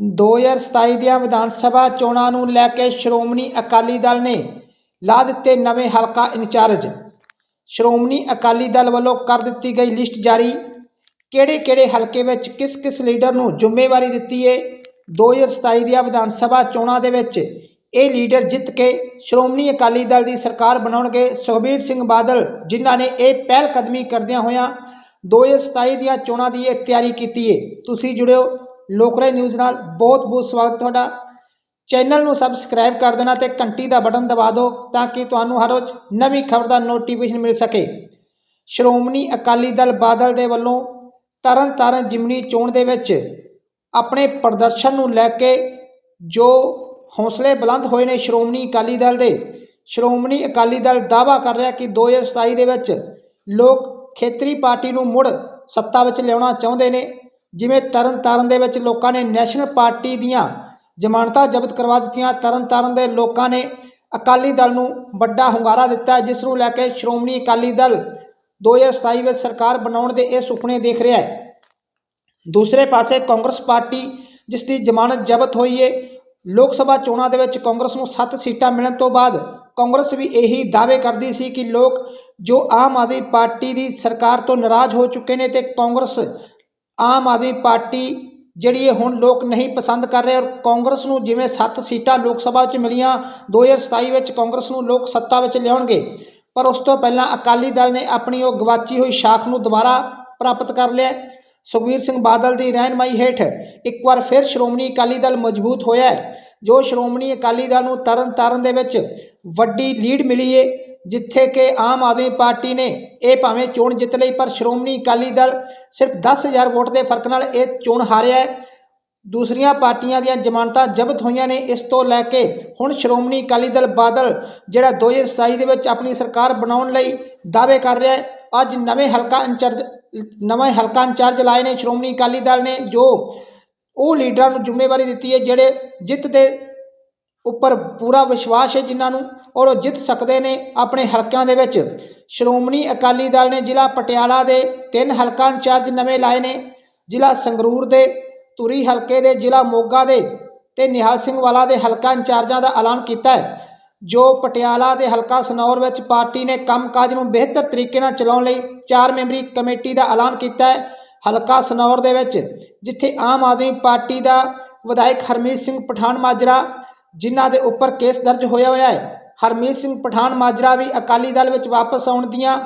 2027 ਦੀਆਂ ਵਿਧਾਨ ਸਭਾ ਚੋਣਾਂ ਨੂੰ ਲੈ ਕੇ ਸ਼੍ਰੋਮਣੀ ਅਕਾਲੀ ਦਲ ਨੇ ਲਾ ਦਿੱਤੇ ਨਵੇਂ ਹਲਕਾ ਇੰਚਾਰਜ। ਸ਼੍ਰੋਮਣੀ ਅਕਾਲੀ ਦਲ ਵੱਲੋਂ ਕਰ ਦਿੱਤੀ ਗਈ ਲਿਸਟ ਜਾਰੀ। ਕਿਹੜੇ-ਕਿਹੜੇ ਹਲਕੇ ਵਿੱਚ ਕਿਸ-ਕਿਸ ਲੀਡਰ ਨੂੰ ਜ਼ਿੰਮੇਵਾਰੀ ਦਿੱਤੀ ਏ? 2027 ਦੀਆਂ ਵਿਧਾਨ ਸਭਾ ਚੋਣਾਂ ਦੇ ਵਿੱਚ ਇਹ ਲੀਡਰ ਜਿੱਤ ਕੇ ਸ਼੍ਰੋਮਣੀ ਅਕਾਲੀ ਦਲ ਦੀ ਸਰਕਾਰ ਬਣਾਉਣਗੇ। ਸੁਖਬੀਰ ਸਿੰਘ ਬਾਦਲ, ਜਿਨ੍ਹਾਂ ਨੇ ਇਹ ਪਹਿਲ ਕਦਮੀ ਕਰਦਿਆਂ ਹੋਇਆਂ 2027 ਦੀਆਂ ਚੋਣਾਂ ਦੀ ਇਹ ਤਿਆਰੀ ਕੀਤੀ ਏ। ਤੁਸੀਂ ਜੁੜਿਓ ਲੋਕਰੇ ਨਿਊਜ਼ ਨਾਲ ਬਹੁਤ ਬਹੁਤ ਸਵਾਗਤ ਤੁਹਾਡਾ। ਚੈਨਲ ਨੂੰ ਸਬਸਕ੍ਰਾਈਬ ਕਰ ਦੇਣਾ ਤੇ ਘੰਟੀ ਦਾ ਬਟਨ ਦਬਾ ਦਿਓ ਤਾਂ ਕਿ ਤੁਹਾਨੂੰ ਹਰ ਰੋਜ਼ ਨਵੀਂ ਖਬਰ ਦਾ ਨੋਟੀਫਿਕੇਸ਼ਨ ਮਿਲ ਸਕੇ। ਸ਼੍ਰੋਮਣੀ ਅਕਾਲੀ ਦਲ ਬਾਦਲ ਦੇ ਵੱਲੋਂ ਤਰਨ ਤਾਰਨ ਜਿਮਨੀ ਚੋਣ ਦੇ ਵਿੱਚ ਆਪਣੇ ਪ੍ਰਦਰਸ਼ਨ ਨੂੰ ਲੈ ਕੇ ਜੋ ਹੌਸਲੇ ਬੁਲੰਦ ਹੋਏ ਨੇ ਸ਼੍ਰੋਮਣੀ ਅਕਾਲੀ ਦਲ ਦੇ, ਸ਼੍ਰੋਮਣੀ ਅਕਾਲੀ ਦਲ ਦਾਅਵਾ ਕਰ ਰਿਹਾ ਕਿ 2027 ਦੇ ਵਿੱਚ ਲੋਕ ਖੇਤਰੀ ਪਾਰਟੀ ਨੂੰ ਮੁੜ ਸੱਤਾ ਵਿੱਚ ਲਿਆਉਣਾ ਚਾਹੁੰਦੇ ਨੇ। ਜਿਵੇਂ ਤਰਨਤਾਰਨ ਦੇ ਵਿੱਚ ਲੋਕਾਂ ਨੇ ਨੈਸ਼ਨਲ ਪਾਰਟੀ ਦੀਆਂ ਜ਼ਮਾਨਤਾਂ ਜ਼ਬਤ ਕਰਵਾ ਦਿੱਤੀਆਂ, ਤਰਨਤਾਰਨ ਦੇ ਲੋਕਾਂ ਨੇ ਅਕਾਲੀ ਦਲ ਨੂੰ ਵੱਡਾ ਹੁੰਗਾਰਾ ਦਿੱਤਾ, ਜਿਸ ਨੂੰ ਲੈ ਕੇ ਸ਼੍ਰੋਮਣੀ ਅਕਾਲੀ ਦਲ 2027 ਵਿੱਚ ਸਰਕਾਰ ਬਣਾਉਣ ਦੇ ਇਹ ਸੁਪਨੇ ਦੇਖ ਰਿਹਾ ਹੈ। ਦੂਸਰੇ ਪਾਸੇ ਕਾਂਗਰਸ ਪਾਰਟੀ, ਜਿਸ ਦੀ ਜ਼ਮਾਨਤ ਜ਼ਬਤ ਹੋਈ ਹੈ ਲੋਕ ਸਭਾ ਚੋਣਾਂ ਦੇ ਵਿੱਚ ਕਾਂਗਰਸ ਨੂੰ 7 ਸੀਟਾਂ ਮਿਲਣ ਤੋਂ ਬਾਅਦ ਕਾਂਗਰਸ ਵੀ ਇਹੀ ਦਾਅਵੇ ਕਰਦੀ ਸੀ ਕਿ ਲੋਕ ਜੋ ਆਮ ਆਦਮੀ ਪਾਰਟੀ ਦੀ ਸਰਕਾਰ ਤੋਂ ਨਾਰਾਜ਼ ਹੋ ਚੁੱਕੇ ਨੇ ਤੇ ਕਾਂਗਰਸ ਆਮ ਆਦਮੀ ਪਾਰਟੀ ਜਿਹੜੀ ਇਹ ਹੁਣ ਲੋਕ ਨਹੀਂ ਪਸੰਦ ਕਰ ਰਹੇ ਔਰ ਕਾਂਗਰਸ ਨੂੰ ਜਿਵੇਂ 7 ਸੀਟਾਂ ਲੋਕ ਸਭਾ ਵਿੱਚ ਮਿਲੀਆਂ 2027 ਵਿੱਚ ਕਾਂਗਰਸ ਨੂੰ ਲੋਕ ਸੱਤਾ ਵਿੱਚ ਲਿਆਉਣਗੇ। ਪਰ ਉਸ ਤੋਂ ਪਹਿਲਾਂ ਅਕਾਲੀ ਦਲ ਨੇ ਆਪਣੀ ਉਹ ਗਵਾਚੀ ਹੋਈ ਸ਼ਾਖ ਨੂੰ ਦੁਬਾਰਾ ਪ੍ਰਾਪਤ ਕਰ ਲਿਆ। ਹੈ। ਸੁਖਬੀਰ ਸਿੰਘ ਬਾਦਲ ਦੀ ਰਹਿਨਮਾਈ ਹੇਠ ਇੱਕ ਵਾਰ ਫਿਰ ਸ਼੍ਰੋਮਣੀ ਅਕਾਲੀ ਦਲ ਮਜ਼ਬੂਤ ਹੋਇਆ ਜੋ ਸ਼੍ਰੋਮਣੀ ਅਕਾਲੀ ਦਲ ਨੂੰ ਤਰਨ ਤਾਰਨ ਦੇ ਵਿੱਚ ਵੱਡੀ ਲੀਡ ਮਿਲੀ ਏ। ਜਿੱਥੇ ਕਿ ਆਮ ਆਦਮੀ ਪਾਰਟੀ ਨੇ ਇਹ ਭਾਵੇਂ ਚੋਣ ਜਿੱਤ ਲਈ, ਪਰ ਸ਼੍ਰੋਮਣੀ ਅਕਾਲੀ ਦਲ ਸਿਰਫ 10000 ਵੋਟ ਦੇ ਫ਼ਰਕ ਨਾਲ ਇਹ ਚੋਣ ਹਾਰਿਆ ਹੈ। ਦੂਸਰੀਆਂ ਪਾਰਟੀਆਂ ਦੀਆਂ ਜ਼ਮਾਨਤਾਂ ਜ਼ਬਤ ਹੋਈਆਂ ਨੇ। ਇਸ ਤੋਂ ਲੈ ਕੇ ਹੁਣ ਸ਼੍ਰੋਮਣੀ ਅਕਾਲੀ ਦਲ ਬਾਦਲ, ਜਿਹੜਾ 2027 ਦੇ ਵਿੱਚ ਆਪਣੀ ਸਰਕਾਰ ਬਣਾਉਣ ਲਈ ਦਾਅਵੇ ਕਰ ਰਿਹਾ ਹੈ, ਅੱਜ ਨਵੇਂ ਹਲਕਾ ਇੰਚਾਰਜ, ਨਵੇਂ ਹਲਕਾ ਇੰਚਾਰਜ ਲਾਏ ਨੇ ਸ਼੍ਰੋਮਣੀ ਅਕਾਲੀ ਦਲ ਨੇ, ਜੋ ਉਹ ਲੀਡਰਾਂ ਨੂੰ ਜ਼ਿੰਮੇਵਾਰੀ ਦਿੱਤੀ ਹੈ, ਜਿਹੜੇ ਜਿੱਤ ਦੇ ਉੱਪਰ ਪੂਰਾ ਵਿਸ਼ਵਾਸ ਹੈ ਜਿਨ੍ਹਾਂ ਨੂੰ। ਔਰ ਉਹ ਜਿੱਤ ਸਕਦੇ ਨੇ ਆਪਣੇ ਹਲਕਿਆਂ ਦੇ ਵਿੱਚ। ਸ਼੍ਰੋਮਣੀ ਅਕਾਲੀ ਦਲ ਨੇ ਜ਼ਿਲ੍ਹਾ ਪਟਿਆਲਾ ਦੇ ਤਿੰਨ ਹਲਕਾ ਇੰਚਾਰਜ ਨਵੇਂ ਲਾਏ ਨੇ। ਜ਼ਿਲ੍ਹਾ ਸੰਗਰੂਰ ਦੇ, ਧੂਰੀ ਹਲਕੇ ਦੇ, ਜ਼ਿਲ੍ਹਾ ਮੋਗਾ ਦੇ ਤੇ ਨਿਹਾਲ ਸਿੰਘ ਵਾਲਾ ਦੇ ਹਲਕਾ ਇੰਚਾਰਜਾਂ ਦਾ ਐਲਾਨ ਕੀਤਾ ਹੈ, ਜੋ ਪਟਿਆਲਾ ਦੇ ਹਲਕਾ ਸਨੌਰ ਵਿੱਚ ਪਾਰਟੀ ਨੇ ਕੰਮਕਾਜ ਨੂੰ ਬਿਹਤਰ ਤਰੀਕੇ ਨਾਲ ਚਲਾਉਣ ਲਈ ਚਾਰ ਮੈਂਬਰੀ ਕਮੇਟੀ ਦਾ ਐਲਾਨ ਕੀਤਾ ਹੈ। ਹਲਕਾ ਸਨੌਰ ਦੇ ਵਿੱਚ, ਜਿੱਥੇ ਆਮ ਆਦਮੀ ਪਾਰਟੀ ਦਾ ਵਿਧਾਇਕ ਹਰਮੀਤ ਸਿੰਘ ਪਠਾਨ ਮਾਜਰਾ, ਜਿਨ੍ਹਾਂ ਦੇ ਉੱਪਰ ਕੇਸ ਦਰਜ ਹੋਇਆ ਹੋਇਆ ਹੈ ਹਰਮੀਤ ਸਿੰਘ ਪਠਾਨ ਮਾਜਰਾ ਵੀ ਅਕਾਲੀ ਦਲ ਵਿੱਚ ਵਾਪਸ ਆਉਣ ਦੀਆਂ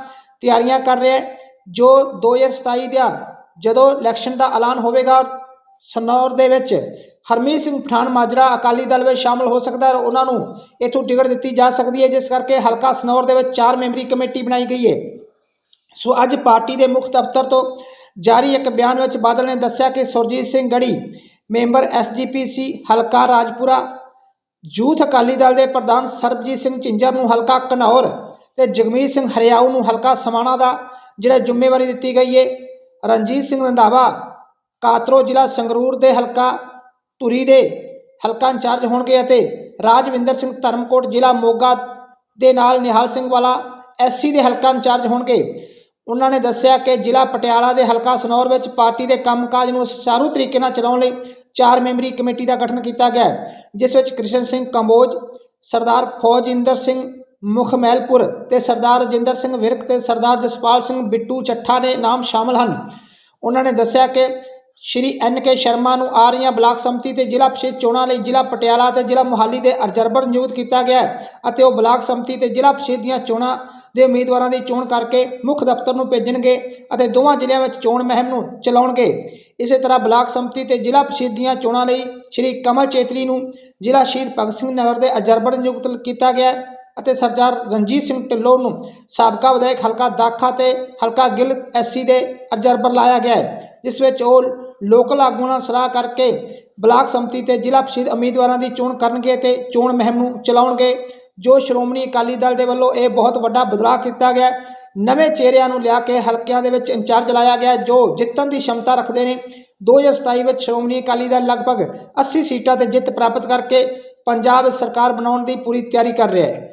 ਤਿਆਰੀਆਂ ਕਰ ਰਿਹਾ ਹੈ, ਜੋ 2027 ਦਾ ਜਦੋਂ ਇਲੈਕਸ਼ਨ ਦਾ ਐਲਾਨ ਹੋਵੇਗਾ, ਸਨੌਰ ਦੇ ਵਿੱਚ ਹਰਮੀਤ ਸਿੰਘ ਪਠਾਨ ਮਾਜਰਾ ਅਕਾਲੀ ਦਲ ਵਿੱਚ ਸ਼ਾਮਲ ਹੋ ਸਕਦਾ ਹੈ ਉਹਨਾਂ ਨੂੰ ਇਥੋਂ ਟਿਕਟ ਦਿੱਤੀ ਜਾ ਸਕਦੀ ਹੈ, ਜਿਸ ਕਰਕੇ ਹਲਕਾ ਸਨੌਰ ਦੇ ਵਿੱਚ ਚਾਰ ਮੈਂਬਰੀ ਕਮੇਟੀ ਬਣਾਈ ਗਈ ਹੈ। ਸੋ ਅੱਜ ਪਾਰਟੀ ਦੇ ਮੁੱਖ ਦਫ਼ਤਰ ਤੋਂ ਜਾਰੀ ਇੱਕ ਬਿਆਨ ਵਿੱਚ ਬਾਦਲ ਨੇ ਦੱਸਿਆ ਕਿ ਸੁਰਜੀਤ ਸਿੰਘ ਗੜੀ ਮੈਂਬਰ ਐਸਜੀਪੀਸੀ ਹਲਕਾ ਰਾਜਪੁਰਾ ਯੂਥ ਅਕਾਲੀ ਦਲ ਦੇ ਪ੍ਰਧਾਨ ਸਰਬਜੀਤ ਸਿੰਘ ਝਿੰਜਰ ਨੂੰ ਹਲਕਾ ਘਨੌਰ ਤੇ ਜਗਮੀਤ ਸਿੰਘ ਹਰਿਆਊ ਨੂੰ ਹਲਕਾ ਸਮਾਣਾ ਦਾ ਜਿਹੜਾ ਜ਼ਿੰਮੇਵਾਰੀ ਦਿੱਤੀ ਗਈ ਹੈ ਰਣਜੀਤ ਸਿੰਘ ਰੰਧਾਵਾ ਕਾਤਰੋ ਜ਼ਿਲ੍ਹਾ ਸੰਗਰੂਰ ਦੇ ਹਲਕਾ ਧੁਰੀ ਦੇ ਹਲਕਾ ਇੰਚਾਰਜ ਹੋਣਗੇ ਅਤੇ ਰਾਜਵਿੰਦਰ ਸਿੰਘ ਧਰਮਕੋਟ ਜ਼ਿਲ੍ਹਾ ਮੋਗਾ ਦੇ ਨਾਲ ਨਿਹਾਲ ਸਿੰਘ ਵਾਲਾ ਐਸਸੀ ਦੇ ਹਲਕਾ ਇੰਚਾਰਜ ਹੋਣਗੇ। ਉਹਨਾਂ ਨੇ ਦੱਸਿਆ ਕਿ ਜ਼ਿਲ੍ਹਾ ਪਟਿਆਲਾ ਦੇ ਹਲਕਾ ਸਨੌਰ ਵਿੱਚ ਪਾਰਟੀ ਦੇ ਕੰਮਕਾਜ ਨੂੰ ਸਾਰੂ ਤਰੀਕੇ ਨਾਲ ਚਲਾਉਣ ਲਈ ਚਾਰ ਮੈਂਬਰੀ ਕਮੇਟੀ ਦਾ ਗਠਨ ਕੀਤਾ ਗਿਆ ਜਿਸ ਵਿੱਚ ਕ੍ਰਿਸ਼ਨ ਸਿੰਘ ਕੰਬੋਜ, ਸਰਦਾਰ ਫੌਜਿੰਦਰ ਸਿੰਘ ਮੁਖਮੈਲਪੁਰ ਤੇ ਸਰਦਾਰ ਰਜਿੰਦਰ ਸਿੰਘ ਵਿਰਕ ਤੇ ਸਰਦਾਰ ਜਸਪਾਲ ਸਿੰਘ ਬਿੱਟੂ ਚੱਠਾ ਦੇ ਨਾਮ ਸ਼ਾਮਲ ਹਨ। ਉਹਨਾਂ ਨੇ ਦੱਸਿਆ ਕਿ ਸ਼੍ਰੀ ਐਨ ਕੇ ਸ਼ਰਮਾ ਨੂੰ ਆ ਰਹੀਆਂ ਬਲਾਕ ਸੰਮਤੀ ਤੇ ਜ਼ਿਲ੍ਹਾ ਪ੍ਰੀਸ਼ਦ ਚੋਣਾਂ ਲਈ ਜ਼ਿਲ੍ਹਾ ਪਟਿਆਲਾ ਤੇ ਜ਼ਿਲ੍ਹਾ ਮੁਹਾਲੀ ਦੇ ਅਬਜ਼ਰਵਰ ਨਿਯੁਕਤ ਕੀਤਾ ਗਿਆ ਹੈ ਅਤੇ ਉਹ ਬਲਾਕ ਸੰਮਤੀ ਤੇ ਜ਼ਿਲ੍ਹਾ ਪ੍ਰੀਸ਼ਦ ਦੀਆਂ ਚੋਣਾਂ ਦੇ ਉਮੀਦਵਾਰਾਂ ਦੀ ਚੋਣ ਕਰਕੇ ਮੁੱਖ ਦਫ਼ਤਰ ਨੂੰ ਭੇਜਣਗੇ ਅਤੇ ਦੋਵਾਂ ਜ਼ਿਲ੍ਹਿਆਂ ਵਿੱਚ ਚੋਣ ਮੁਹਿੰਮ ਨੂੰ ਚਲਾਉਣਗੇ। ਇਸੇ ਤਰ੍ਹਾਂ ਬਲਾਕ ਸੰਮਤੀ ਤੇ ਜ਼ਿਲ੍ਹਾ ਪ੍ਰੀਸ਼ਦ ਦੀਆਂ ਚੋਣਾਂ ਲਈ ਸ਼੍ਰੀ ਕਮਲ ਚੇਤਲੀ ਨੂੰ ਜ਼ਿਲ੍ਹਾ ਸ਼ਹੀਦ ਭਗਤ ਸਿੰਘ ਨਗਰ ਦੇ ਅਬਜ਼ਰਵਰ ਨਿਯੁਕਤ ਕੀਤਾ ਗਿਆ ਹੈ ਅਤੇ ਸਰਦਾਰ ਰਣਜੀਤ ਸਿੰਘ ਢਿੱਲੋਂ ਨੂੰ ਸਾਬਕਾ ਵਿਧਾਇਕ ਹਲਕਾ ਦਾਖਾ ਤੇ ਹਲਕਾ ਗਿੱਲ ਐਸਸੀ ਦੇ ਅਬਜ਼ਰਵਰ ਲਾਇਆ ਗਿਆ ਹੈ, ਜਿਸ ਵਿੱਚ ਉਹ ਲੋਕਲ ਆਗੂਆਂ ਨਾਲ ਸਲਾਹ ਕਰਕੇ ਬਲਾਕ ਸੰਮਤੀ ਤੇ ਜ਼ਿਲ੍ਹਾ ਪ੍ਰੀਸ਼ਦ ਉਮੀਦਵਾਰਾਂ ਦੀ ਚੋਣ ਕਰਨਗੇ ਤੇ ਚੋਣ ਮੁਹਿੰਮ ਨੂੰ ਚਲਾਉਣਗੇ। ਜੋ ਸ਼੍ਰੋਮਣੀ ਅਕਾਲੀ ਦਲ ਦੇ ਵੱਲੋਂ ਇਹ ਬਹੁਤ ਵੱਡਾ ਬਦਲਾਅ ਕੀਤਾ ਗਿਆ ਨਵੇਂ ਚਿਹਰਿਆਂ ਨੂੰ ਲਿਆ ਕੇ ਹਲਕਿਆਂ ਦੇ ਵਿੱਚ ਇੰਚਾਰਜ ਲਾਇਆ ਗਿਆ ਜੋ ਜਿੱਤਣ ਦੀ ਸ਼ਮਤਾ ਰੱਖਦੇ ਨੇ। 2027 ਵਿੱਚ ਸ਼੍ਰੋਮਣੀ ਅਕਾਲੀ ਦਲ ਲਗਭਗ 80 ਸੀਟਾਂ ਤੇ ਜਿੱਤ ਪ੍ਰਾਪਤ ਕਰਕੇ ਪੰਜਾਬ ਸਰਕਾਰ ਬਣਾਉਣ ਦੀ ਪੂਰੀ ਤਿਆਰੀ ਕਰ ਰਿਹਾ ਹੈ।